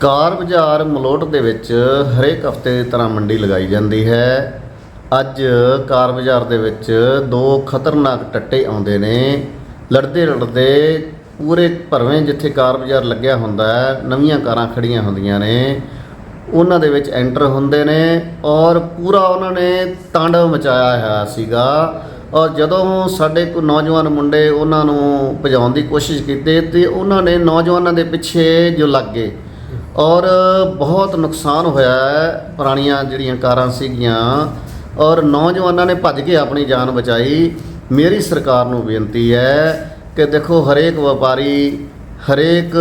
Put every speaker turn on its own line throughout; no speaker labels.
ਕਾਰ ਬਾਜ਼ਾਰ ਮਲੋਟ ਦੇ ਵਿੱਚ ਹਰੇਕ ਹਫ਼ਤੇ ਦੀ ਤਰ੍ਹਾਂ ਮੰਡੀ ਲਗਾਈ ਜਾਂਦੀ ਹੈ। ਅੱਜ ਕਾਰ ਬਾਜ਼ਾਰ ਦੇ ਵਿੱਚ ਦੋ ਖਤਰਨਾਕ ਟੱਟੇ ਆਉਂਦੇ ਨੇ। ਲੜਦੇ ਲੜਦੇ ਪੂਰੇ ਭਰਵੇਂ ਜਿੱਥੇ ਕਾਰ ਬਾਜ਼ਾਰ ਲੱਗਿਆ ਹੁੰਦਾ ਹੈ, ਨਵੀਆਂ ਕਾਰਾਂ ਖੜੀਆਂ ਹੁੰਦੀਆਂ ਨੇ। ਉਹਨਾਂ ਦੇ ਵਿੱਚ ਐਂਟਰ ਹੁੰਦੇ ਨੇ ਔਰ ਪੂਰਾ ਉਹਨਾਂ ਨੇ ਤਾਂਡਵ ਮਚਾਇਆ ਹੋਇਆ ਸੀਗਾ। ਔਰ ਜਦੋਂ ਸਾਡੇ ਕੋ ਨੌਜਵਾਨ ਮੁੰਡੇ ਉਹਨਾਂ ਨੂੰ ਭਜਾਉਣ ਦੀ ਕੋਸ਼ਿਸ਼ ਕੀਤੀ ਤੇ ਉਹਨਾਂ ਨੇ ਨੌਜਵਾਨਾਂ ਦੇ ਪਿੱਛੇ ਜੋ ਲੱਗ ਗਏ ਔਰ ਬਹੁਤ ਨੁਕਸਾਨ ਹੋਇਆ ਹੈ ਪੁਰਾਣੀਆਂ ਜਿਹੜੀਆਂ ਕਾਰਾਂ ਸੀਗੀਆਂ। ਔਰ ਨੌਜਵਾਨਾਂ ਨੇ ਭੱਜ ਕੇ ਆਪਣੀ ਜਾਨ ਬਚਾਈ। ਮੇਰੀ ਸਰਕਾਰ ਨੂੰ ਬੇਨਤੀ ਹੈ ਕਿ ਦੇਖੋ ਹਰੇਕ ਵਪਾਰੀ ਹਰੇਕ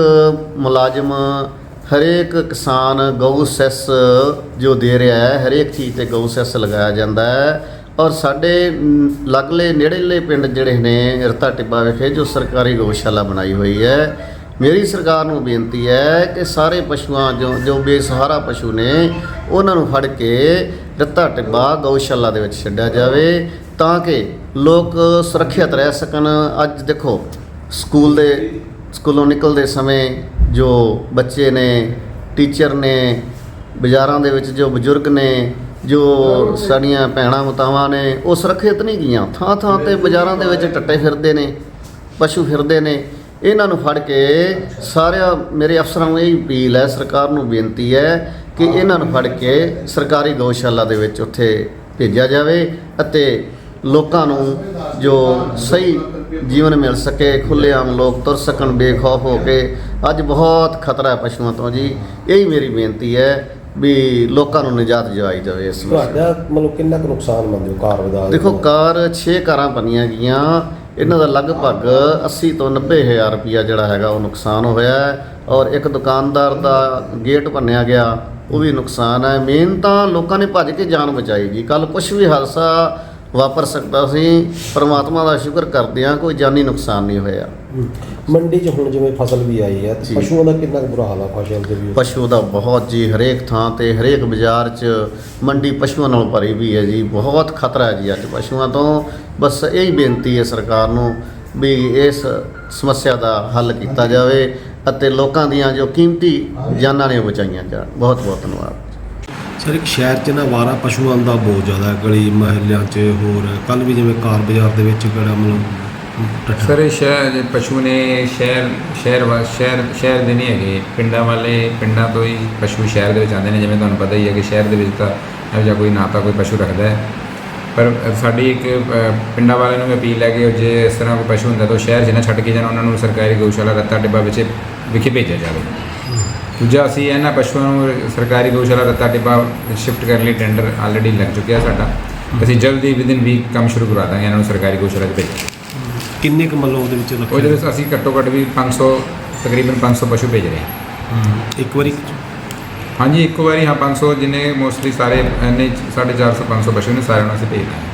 ਮੁਲਾਜ਼ਮ ਹਰੇਕ ਕਿਸਾਨ ਗਊ ਸੈਸ ਜੋ ਦੇ ਰਿਹਾ ਹੈ ਹਰੇਕ ਚੀਜ਼ ਤੇ ਗਊ ਸੈਸ ਲਗਾਇਆ ਜਾਂਦਾ ਹੈ। ਔਰ ਸਾਡੇ ਮ, ਲਾਗਲੇ ਨੇੜੇਲੇ ਪਿੰਡ ਜਿਹੜੇ ਨੇ ਰਤਾ ਟਿੱਬਾ ਵਿਖੇ ਜੋ ਸਰਕਾਰੀ ਗਊਸ਼ਾਲਾ ਬਣਾਈ ਹੋਈ ਹੈ ਮੇਰੀ ਸਰਕਾਰ ਨੂੰ ਬੇਨਤੀ ਹੈ ਕਿ ਸਾਰੇ ਪਸ਼ੂਆਂ ਜੋ ਜੋ ਬੇਸਹਾਰਾ ਪਸ਼ੂ ਨੇ, ਉਹਨਾਂ ਨੂੰ ਫੜ ਕੇ ਰਤਾ ਟਿੱਬਾ ਗਊਸ਼ਾਲਾ ਦੇ ਵਿੱਚ ਛੱਡਿਆ ਜਾਵੇ ਤਾਂ ਕਿ ਲੋਕ ਸੁਰੱਖਿਅਤ ਰਹਿ ਸਕਣ। ਅੱਜ ਦੇਖੋ, ਸਕੂਲ ਦੇ, ਸਕੂਲੋਂ ਨਿਕਲਦੇ ਸਮੇਂ ਜੋ ਬੱਚੇ ਨੇ, ਟੀਚਰ ਨੇ, ਬਾਜ਼ਾਰਾਂ ਦੇ ਵਿੱਚ ਜੋ ਬਜ਼ੁਰਗ ਨੇ, ਜੋ ਸਾਡੀਆਂ ਭੈਣਾਂ ਮਤਾਵਾਂ ਨੇ, ਉਹ ਸੁਰੱਖਿਅਤ ਨਹੀਂ ਗਈਆਂ। ਥਾਂ ਥਾਂ ਤੇ ਬਾਜ਼ਾਰਾਂ ਦੇ ਵਿੱਚ ਟੱਟੇ ਫਿਰਦੇ ਨੇ, ਪਸ਼ੂ ਫਿਰਦੇ ਨੇ। ਇਹਨਾਂ ਨੂੰ ਫੜ ਕੇ ਸਾਰਿਆਂ ਮੇਰੇ ਅਫਸਰਾਂ ਨੂੰ ਇਹ ਅਪੀਲ ਹੈ ਸਰਕਾਰ ਨੂੰ ਬੇਨਤੀ ਹੈ ਕਿ ਇਹਨਾਂ ਨੂੰ ਫੜ ਕੇ ਸਰਕਾਰੀ ਗਊਸ਼ਾਲਾ ਦੇ ਵਿੱਚ ਉੱਥੇ ਭੇਜਿਆ ਜਾਵੇ ਅਤੇ ਲੋਕਾਂ ਨੂੰ ਜੋ ਸਹੀ ਜੀਵਨ ਮਿਲ ਸਕੇ ਖੁੱਲ੍ਹੇਆਮ ਲੋਕ ਤੁਰ ਸਕਣ ਬੇਖੌਫ ਹੋ ਕੇ ਅੱਜ ਬਹੁਤ ਖਤਰਾ ਹੈ ਪਸ਼ੂਆਂ ਤੋਂ ਜੀ। ਇਹੀ ਮੇਰੀ ਬੇਨਤੀ ਹੈ ਵੀ ਲੋਕਾਂ ਨੂੰ ਨਿਜਾਤ ਦਿਵਾਈ ਜਾਵੇ ਇਸ।
ਤੁਹਾਡਾ ਮਤਲਬ ਕਿੰਨਾ ਕੁ ਨੁਕਸਾਨ ਮੰਨਦੇ ਹੋ? ਕਾਰ ਦਾ
ਦੇਖੋ ਕਾਰ 6 ਕਾਰਾਂ ਬਣੀਆਂ ਗਈਆਂ। ਇਹਨਾਂ ਦਾ ਲਗਭਗ 80 ਤੋਂ 90 ਹਜ਼ਾਰ ਰੁਪਇਆ ਜਿਹੜਾ ਹੈਗਾ ਉਹ ਨੁਕਸਾਨ ਹੋਇਆ ਹੈ ਔਰ ਇੱਕ ਦੁਕਾਨਦਾਰ ਦਾ ਗੇਟ ਭੰਨਿਆ ਗਿਆ, ਉਹ ਵੀ ਨੁਕਸਾਨ ਹੈ। ਮੇਨ ਤਾਂ ਲੋਕਾਂ ਨੇ ਭੱਜ ਕੇ ਜਾਨ ਬਚਾਈ ਜੀ। ਕੱਲ ਕੁਝ ਵੀ ਹਾਦਸਾ ਵਾਪਰ ਸਕਦਾ। ਸੀ ਪਰਮਾਤਮਾ ਦਾ ਸ਼ੁਕਰ ਕਰਦੇ ਹਾਂ ਕੋਈ ਜਾਨੀ ਨੁਕਸਾਨ ਨਹੀਂ ਹੋਇਆ।
ਮੰਡੀ 'ਚ ਹੁਣ ਜਿਵੇਂ ਫਸਲ ਵੀ ਆਈ ਹੈ ਤੇ। ਪਸ਼ੂਆਂ ਦਾ ਕਿੰਨਾ ਕੁ ਬੁਰਾ ਹਾਲ ਆ ਫਸਲ ਦੇ ਵੀ?
ਪਸ਼ੂ ਦਾ ਬਹੁਤ ਜੀ ਹਰੇਕ ਥਾਂ ਤੇ ਹਰੇਕ ਬਾਜ਼ਾਰ 'ਚ ਮੰਡੀ ਪਸ਼ੂਆਂ ਨਾਲ ਭਰੀ ਵੀ ਹੈ ਜੀ। ਬਹੁਤ ਖਤਰਾ ਹੈ ਜੀ ਅੱਜ ਪਸ਼ੂਆਂ ਤੋਂ। ਬਸ ਇਹੀ ਬੇਨਤੀ ਹੈ ਸਰਕਾਰ ਨੂੰ ਵੀ ਇਸ ਸਮੱਸਿਆ ਦਾ ਹੱਲ ਕੀਤਾ ਜਾਵੇ ਅਤੇ ਲੋਕਾਂ ਦੀਆਂ ਜੋ ਕੀਮਤੀ ਜਾਨਾਂ ਨੇ ਬਚਾਈਆਂ ਜਾਣ। ਬਹੁਤ ਬਹੁਤ ਧੰਨਵਾਦ।
ਸਰ ਇੱਕ ਸ਼ਹਿਰ 'ਚ ਨਾ ਵਾਰਾ ਪਸ਼ੂਆਂ ਦਾ ਬਹੁਤ ਜ਼ਿਆਦਾ ਹੈ, ਗਲੀ ਮਹੱਲਿਆਂ 'ਚ ਹੋਰ ਕੱਲ ਵੀ ਜਿਵੇਂ ਕਾਰ ਬਾਜ਼ਾਰ ਦੇ ਵਿੱਚ ਕਿਹੜਾ ਮਤਲਬ ਟੱਠਾ
ਸਰ ਇਹ ਸ਼ਹਿਰ ਪਸ਼ੂ ਨੇ ਸ਼ਹਿਰ ਸ਼ਹਿਰ ਵਾ- ਸ਼ਹਿਰ ਸ਼ਹਿਰ ਦੇ ਨਹੀਂ ਹੈਗੇ। ਪਿੰਡਾਂ ਵਾਲੇ ਪਿੰਡਾਂ ਤੋਂ ਹੀ ਪਸ਼ੂ ਸ਼ਹਿਰ ਦੇ ਵਿੱਚ ਆਉਂਦੇ ਨੇ ਜਿਵੇਂ ਤੁਹਾਨੂੰ ਪਤਾ ਹੀ ਹੈ ਕਿ ਸ਼ਹਿਰ ਦੇ ਵਿੱਚ ਤਾਂ ਇਹੋ ਜਿਹਾ ਕੋਈ ਨਾ ਤਾਂ ਕੋਈ ਪਸ਼ੂ ਰੱਖਦਾ ਹੈ। ਪਰ ਸਾਡੀ ਇੱਕ ਅ, ਪਿੰਡਾਂ ਵਾਲਿਆਂ ਨੂੰ ਵੀ ਅਪੀਲ ਹੈ ਕਿ ਜੇ ਇਸ ਤਰ੍ਹਾਂ ਕੋਈ ਪਸ਼ੂ ਹੁੰਦਾ ਤਾਂ ਉਹ ਸ਼ਹਿਰ 'ਚ ਨਾ ਛੱਡ ਕੇ ਜਾਣਾ ਉਹਨਾਂ ਨੂੰ ਸਰਕਾਰੀ ਗਊਸ਼ਾਲਾ ਰੱਤਾ ਡਿੱਬਾ ਵਿੱਚ ਵਿਖੇ ਭੇਜਿਆ ਜਾਵੇ। ਦੂਜਾ ਅਸੀਂ ਇਹਨਾਂ ਪਸ਼ੂਆਂ ਨੂੰ ਸਰਕਾਰੀ ਗਊਸ਼ਾਲਾ ਰੱਤਾ ਡਿੱਬਾ ਸ਼ਿਫਟ ਕਰਨ ਲਈ ਟੈਂਡਰ ਆਲਰੇਡੀ ਲੱਗ ਚੁੱਕਿਆ ਸਾਡਾ। ਅਸੀਂ ਜਲਦੀ ਵਿਦਿਨ ਵੀਕ ਕੰਮ ਸ਼ੁਰੂ ਕਰਵਾ ਦਾਂਗੇ ਇਹਨਾਂ ਨੂੰ ਸਰਕਾਰੀ ਗਊਸ਼ਾਲਾ 'ਚ ਭੇਜ
ਕਿੰਨੇ ਕੁ ਮਤਲਬ ਉਹਦੇ ਵਿੱਚ ਰੱਖੇ
ਉਹਦੇ ਵਿੱਚ ਅਸੀਂ ਘੱਟੋ ਘੱਟ ਵੀ 500 ਤਕਰੀਬਨ 500 ਪਸ਼ੂ ਭੇਜ ਰਹੇ ਹਾਂ।
ਹੂੰ। ਇੱਕ ਵਾਰੀ?
ਹਾਂਜੀ ਇੱਕ ਵਾਰੀ ਹਾਂ 500 ਜਿੰਨੇ ਮੋਸਟਲੀ ਸਾਰੇ ਇੰਨੇ 450 500 ਪਸ਼ੂ ਨੇ ਸਾਰਿਆਂ ਨੂੰ ਅਸੀਂ ਭੇਜ ਦਾਂਗੇ।